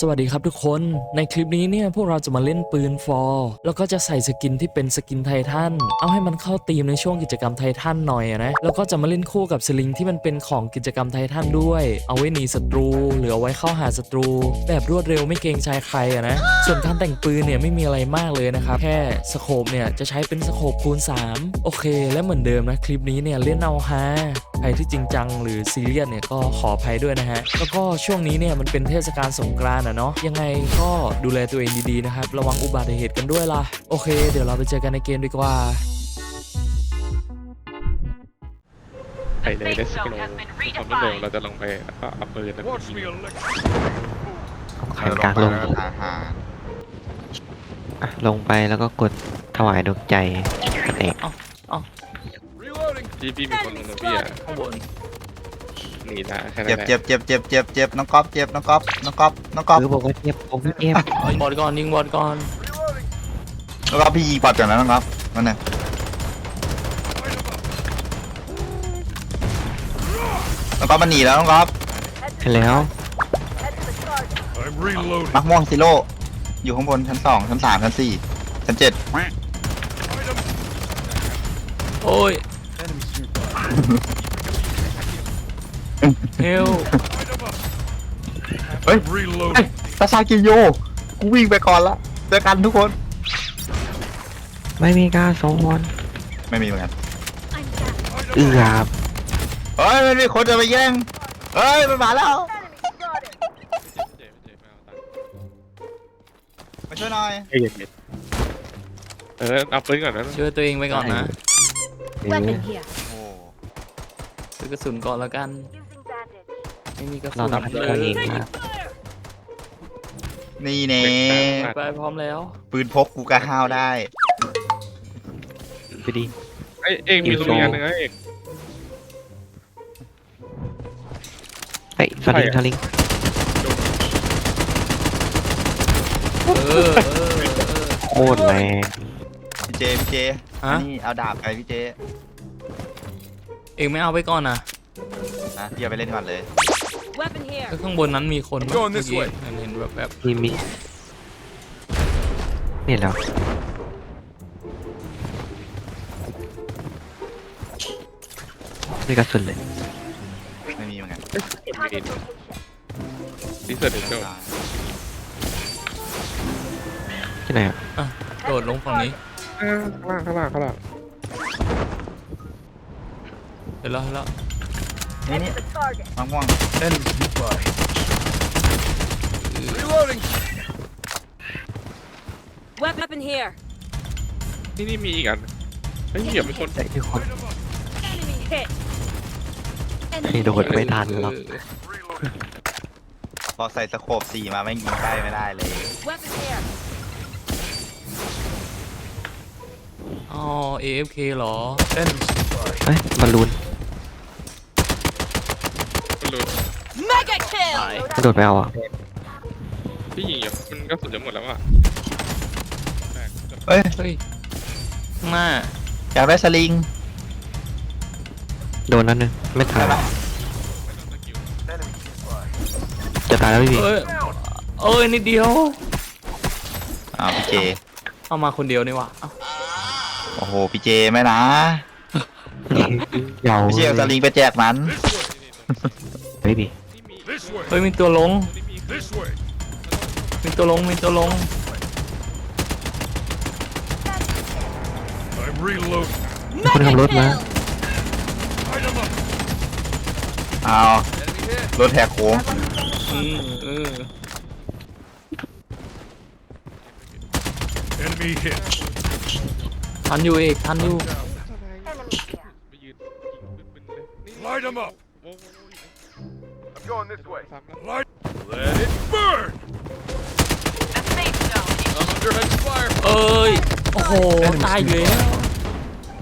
สวัสดีครับทุกคน ในคลิปนี้เนี่ยพวกเราจะมาเล่นปืนฟอร์แล้วก็จะใส่สกินที่เป็นสกินไททัน เอาให้มันเข้าธีมในช่วงกิจกรรมไททันหน่อยนะ แล้วก็จะมาเล่นคู่กับสลิงที่มันเป็นของกิจกรรมไททันด้วย เอาไว้หนีศัตรูหรือเอาไว้เข้าหาศัตรู แบบรวดเร็วไม่เกรงใจใครนะ ส่วนการแต่งปืนเนี่ยไม่มีอะไรมากเลยนะครับ แค่สโคปเนี่ยจะใช้เป็นสโคปคูณ 3 โอเค และเหมือนเดิมนะคลิปนี้เนี่ยเล่นเอาฮาใครที่จริงจังหรือซีเรียสเนี่ยก็ขออภัยด้วยนะฮะ แล้วก็ช่วงนี้เนี่ยมันเป็นเทศกาลสงกรานต์อะเนาะยังไงก็ดูแลตัวเองดีๆนะครับ ระวังอุบัติเหตุกันด้วยล่ะ โอเค เดี๋ยวเราไปเจอกันในเกมดีกว่า ไปเลยเดสโกลความรวดเร็วเราจะลงไปแล้วก็เอาปืนแล้วก็ Watch ยิง me elect. ไข่กลางลงอาหารอะลงไปแล้วก็กดถวายดวงใจกระเตก Reloading. พี่พี่มีคนลงนะพี่อะข้างบน หนีนะแค่นั้เจ็บนแหละเจ็บเจ็บเจ็บเจ็บเจ็บน้องก๊อฟเจ็บน้องก๊อฟน้องก๊อฟน้องก๊อฟคือบอกว่าเทียบผมเทียบยิงบอลก่อนยิงบอลก่อน Reloading. น้องก๊อฟพี่ยิงปอดก่อนนะน้องก๊อฟนั่นน่ะ Light 'em up. น้องก๊อฟมันหนีแล้วน้องก๊อฟเห็นแล้ว I'm reloading. มักม่วงซิโร่อยู่ข้างบนชั้นสองชั้นสามชั้นสี่ชั้นเจ็ด Light 'em. โอ้ย Enemy nearby. เฮล Light 'em up. เฮ้ย Reloading. ตาซากิโย กูวิ่งไปก่อนละเจอกันทุกคน ไม่มีการสงวนไม่มีเหมือนกันเอือบเฮ้ยไม่มีคนจะไปแย่ง เฮ้ย มันมาแล้วเจ็บเจ็บไม่เอาตังค์มาช่วยหน่อย เอ้ยเจ็บเออเอาปืนก่อนนะช่วยตัวเองไปก่อนนะ เออ Weapon here. โอ้ ซื้อกระสุนก่อนแล้วกันไม่มีกระสุเรานต้องเลตัวเอยงนะนี่เน่ไปพร้อมแล้ว ปืนพกกูกระห้าวได้ ไปดีเอ้ยเองมีคนมีงานหนึ่งนะเอกเฮ้ยสลิงสลิงเออเออเออโคตรแรงพี่เจพี่เจฮะนี่เอาดาบไปพี่เจเองไม่เอาไปก่อนนะนะพี่เอาไปเล่นก่อนเลย Weapon here. ข้างบนนั้นมีคนปะ Going this เมื่อ way กี้เห็นแบบแบบมีมีนี่แล้วนี่กระสุนเลยไม่มีเหมือนกันคนมีดิเซอร์เดชโชที่ไหนอะอะโดดลงฝั่งนี้ข้างล่างข้างล่างข้างล่างเห็นแล้วเห็นแล้ว นี่นี่มักม่วง Enemy nearby. Reloading. Weapon here. นี่นี่มีอีกอันเฮ้ยเหยียบเป็นคนไอ้ที่คน Enemy hit. นี่โดดไม่ทันหรอกพอใส่สโคปสี่มาไม่งยิงใกล้ไม่ได้เลย Weapon here. อ๋อ AFK เหรอ Enemy nearby. เฮ้ยบอลลูนมันหลุด Mega kill. กระโดดไปเอาอะพี่ยิงอย่างมันก็สุดจะหมดแล้วอะแตกจบเฮ้ยเฮ้ยข้างหน้าอยากได้สลิงโดนนั้นนึงไม่ตายไม่ต้องสกิลจะตายแล้วไม่มีเอ้ยเอ้ยนิดเดียว อ้าวพี่เจ เอามาคนเดียวนี่หว่ะเอ้าโอ้โหพี่เจไม่นะเหยาพี่เจเอาสลิงไปแจกมันไม่มีนี่มี This way. เฮ้ยมีตัวลงนี่มี This way. มีตัวลง มีตัวลง I'm reloading. คนขับรถมา Light 'em up. เอา Enemy hit. รถแหกโค้งอืมเออ Enemy hit. ทันอยู่เอกทันอยู่ไปยืนยิงปืนๆเลยนี่ Light 'em up. โว้โว้โว้อยู่ I'm going this way. ซ้ำแล้ว Light. Let it burn. I'm under heavy fire. เอ้ย โอ้โห ตายอยู่แล้ว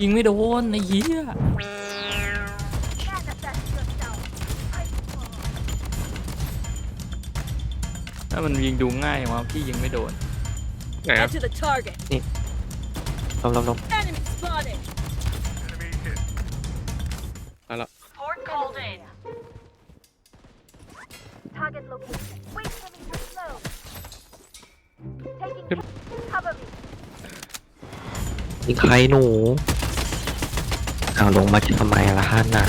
ยิงไม่โดนไอ้เหี้ยถ้ามันยิงดูง่ายว่ะพี่ยิงไม่โดน ไหนครับ Get to the target. ลงลงลง ใครหนูเอาลงมาทำไมล่ะฮันน่ะ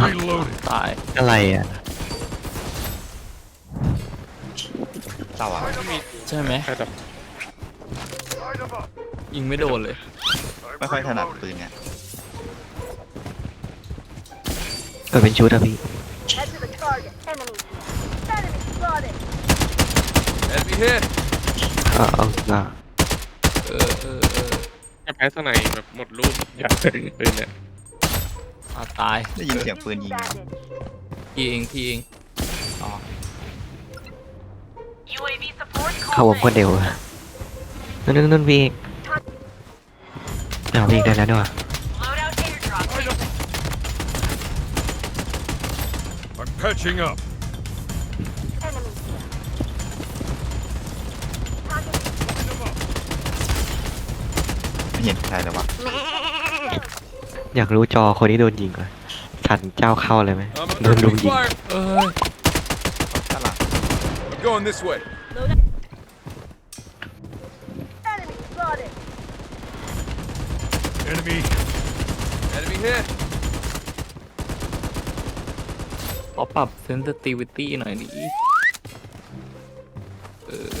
I'm reloading. ตายอะไรอะเศร้าอะใช่ไหมแค่แบบ Light 'em up. ยิงไม่โดนเลย I'm ไม่ค่อยถนัด reloading. ปืนไงเปิดเป็นชุดอะพี่ Head to the target. Enemy. Enemy spotted. Enemy hit. เอาเอาเอา เออเออเออ แค่แพ้สไนแบบหมดรูปอยากเป็นปืนเนี่ยอ่าตายได้ยินเสียงปืนยิง พี่เองพี่เองอ๋อ UAV support เข้าวงคนเดียวอะนั่นนั่นนั่นพี่เอกเอาพี่เอกได้แล้วด้วย Loadout airdrop. I'm patching up. ไม่เห็นใครเลยวะอยากรู้จอคนที่โดนยิงเลยทันเจ้าเข้าเลยไหม I'm โดน under ลุม enemy ยิง fire. เอ้ยด้านหลัง I'm going this way. Loadout. Enemy spotted. Enemy. Enemy hit. ขอปรับเซน i ิ i วิตี้หน่อยดิเออ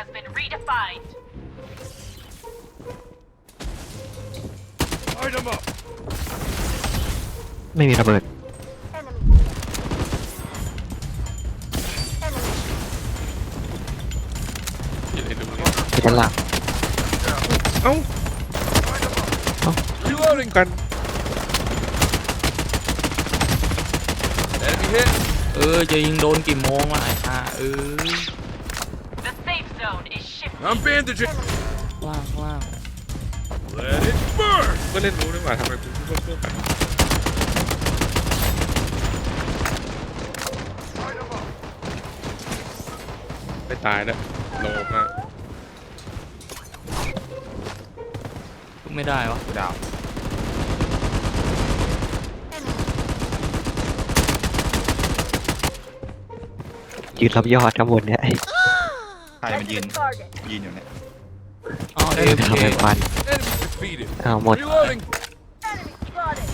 has been redefined. Light 'em up. ไม่มีระเบิด Enemy. Enemy. อยู่ในรูนี่ที่ด้านหลังเอ้า Reloading. กัน Enemy hit. เออจะยิงโดนกี่โมงล่ะไอ้ห่าเออ I'm bandaging. ล่างล่าง Let it burn. ก็เล่นรู้ด้วยว่าทำไมกูพูดเพื่อกัน Light 'em up. ไม่ตายแล้วโลมากไม่ได้วะดาวยืนรับยอดข้างบนเนี่ย ใครมันยืน Target. ยืนอยู่เนี่ย อ๋อเอฟทำเคให้ฟัน Enemy defeated. เอาหมด Reloading. Enemy spotted.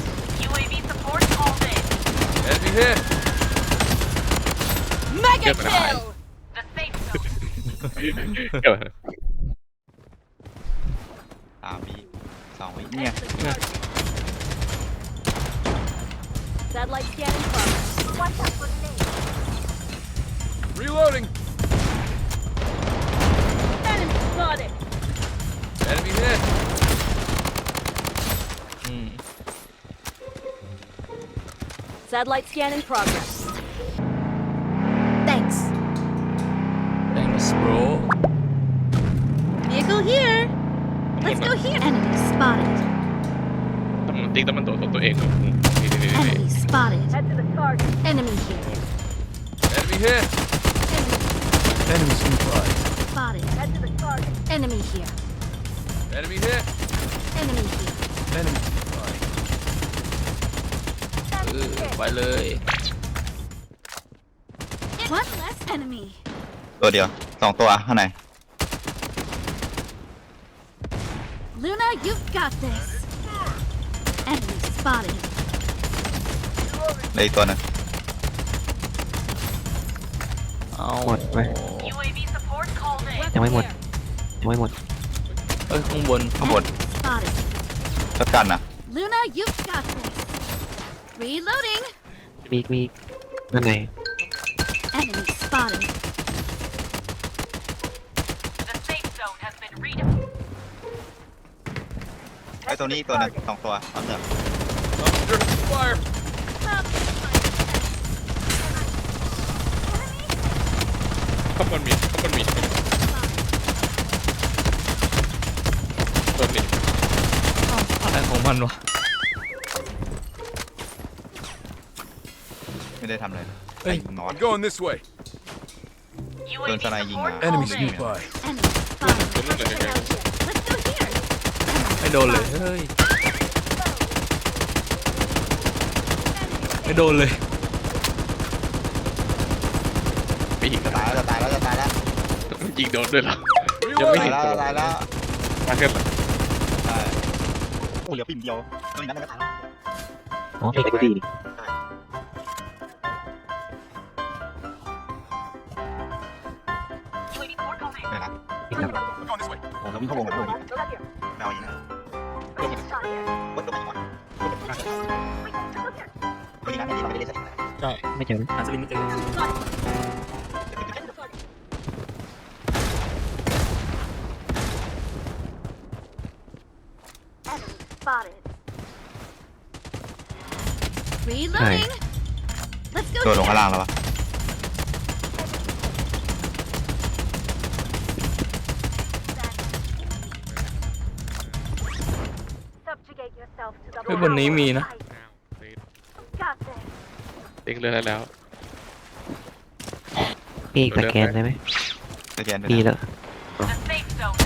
UAV support called in. Enemy hit. Mega Get me the kill. The safe zone. เดี๋ยวสามวิสองวิเนี่ย Head to the target. Satellite scanning progress. Watch out for grenade. Reloading. Enemy spotted. Enemy hit. อืม Satellite scan in progress. Thanks. thanks bro Vehicle here. Let's go here. Enemy spotted. ตำรวจติ๊กตำรวจตัวตัวเองครับนี่นี่นี่นี่ Enemy spotted. Head to the target. Enemy here. Enemy hit. Enemy spotted. Head to the target. Enemy here. Enemy hit. Enemy here. เออไปเลย One less enemy. ตัวเดียวสองตัวข้างใน Luna, you've got this. Enemy spotted. เลยอีกตัวหนึง เอา หมดไหม UAV support called in. ยังไม่หมด ยังไม่หมด เอ้ยข้างบนข้างบน Spotted. แล้วกันนะ Luna, you've got this. Reloading. มีมีนั่นไง Enemy spotted. The safe zone has been redefined. ไอ้ตัวนี้อีกตัวหนึงสองตัวเอาเถอะ I'm under fire. ข้างบนมีข้างบนมีตัวนี้ อะไรของ มันวะ ไม่ได้ทำอะไรเฮ้ยไอ้นอน I'm going this way. โดนสไนยิงมา Enemy Oh, sneak man. by. Enemy spotted. Don't look at it. Let's go here. ไม่โดนเลย เฮ้ย ไม่โดนเลย ไม่ยิงจะตายแล้วจะตายแล้วจะตายแล้วยิงโดนด้วยเหรอยังไม่ตายเห็นแล้วตัวตายแล้วมาเกินเหรอใช่ โอ้เหลือปิ่มเดียวตัวนี้นั้นก็ตายแล้วอ๋อเอกดีไม่รับโอ้เราวิ่งเข้าวงกันด้วยแมวอย่างนี้นะวัดตัวไหนวะตัวนี้นะที่เราไม่ได้เล่นสักทีนะใช่ไม่เจออาจจะลิงไม่เจอ ใช่ Reloading. Let's go. โดดลงข้างล่างแล้ววะเฮ้ยบนนี้มีนะเด้งเรือแล้วแล้ว มีอีกสแกนได้ไหมสแกนด้วยมีนะแล้ว Enemy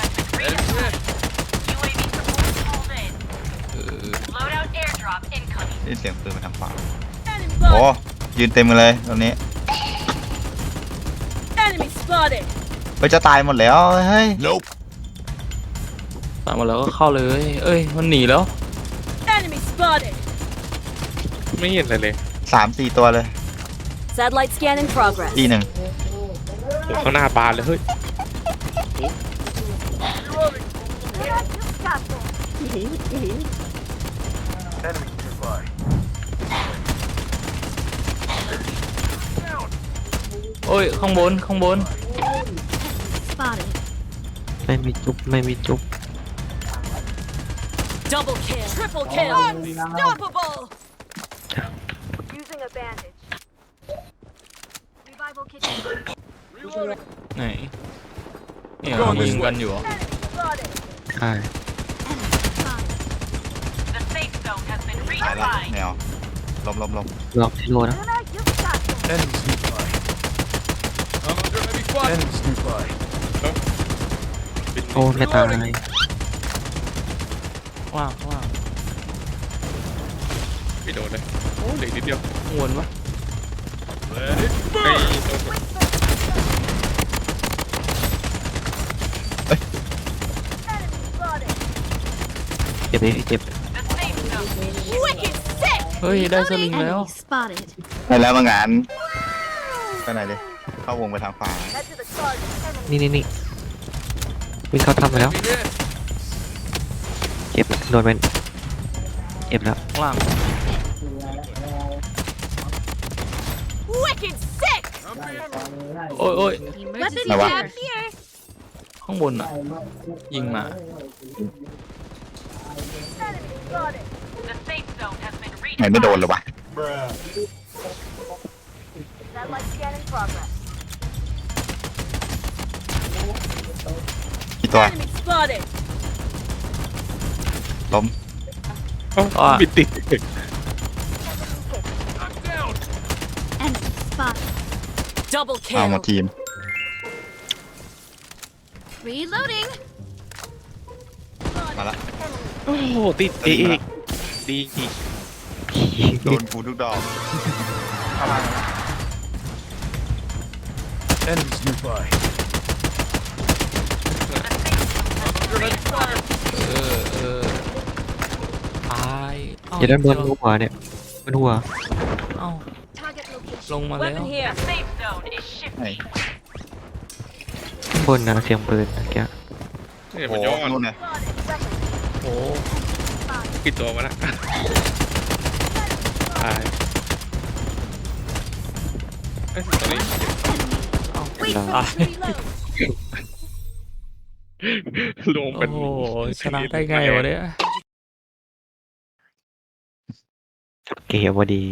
airdrop incoming. ได้ยินเสียงปืนมาทางขวาโอ้ยืนเต็มกันเลยตรงนี้ Enemy spotted. เฮ้ยจะตายหมดแล้วเฮ้ยตามมาแล้วก็เข้าเลย เอ้ย มันหนีแล้ว Enemy spotted. ไม่เห็นอะไรเลยสามสี่ตัวเลย Satellite scan in progress. ทีหนึ่งโอ้ข้างหน้าบานเลยเฮ้ย โอ้ยข้างบนข้างบน Spotted. ไม่มีจุ๊บไม่มีจุ๊บ Double kill. Triple kill. Unstoppable. Using a bandage. Revival kit Reloading. ไหนเนี่ ตายแล้ว redefined. แนวลมลมลม รอบที่โลนะ Luna, you've got this. Enemies nearby. I'm under heavy fire. Enemies nearby. บิน โอ้ไม่ตาย ว่างว่าง ไม่โดนเลยโอ้เหลืออกนิดเดียว ข้างบนวะ Let it ไม่ burn. โดน Enemy spotted. เจ็บดิเจ็บ เฮ้ย ได้สลิงแล้ว Enemy spotted. ไปแล้วมางานไปไหนเลยเข้าวงไปทางขวา Head to the target. Enemy นี่นี่นี่วิ่งเข้าทำไปแล้ว Enemy hit. เจ็บโดนเป็นเจ็บแล้วข้างล่าง Wicked sick. I'm being โอ้ยโอ้ย Weapon Nào tab here. ข้างบนอะ ยิงมา enemy spotted. The safe zone has been ไหนไม่โดน redefined. เลยวะ Satellite scan in progress. กี่ตัว Enemy spotted. ล้มเอ้าอะบินติด I'm down. Enemy spotted. Double เอาหมด kill. ทีม Reloading. มาละ โอ้โหติดดีอีกดีอีก โดนกูทุกดอก Enemies nearby. Under heavy fire. เออเออตายเอ้าอย่าด้านบนหัวเนี่ยบนหัวเอ้า Target location. ลงมาแล้ว Weapon here. The safe zone is ไหน shifting. ข้างบนนะเสียงปืนเมื่อกี้เนี่ยโอ้มันโหย้อนนู่นเนี่ยโอ้กี่ตัวมาละ ตายเอ้ยตอนนี้ Wait for ตาย me to reload. รวมเป็นโอ้โหชนะได้ไงวะเนี่ยจบเกมพอดี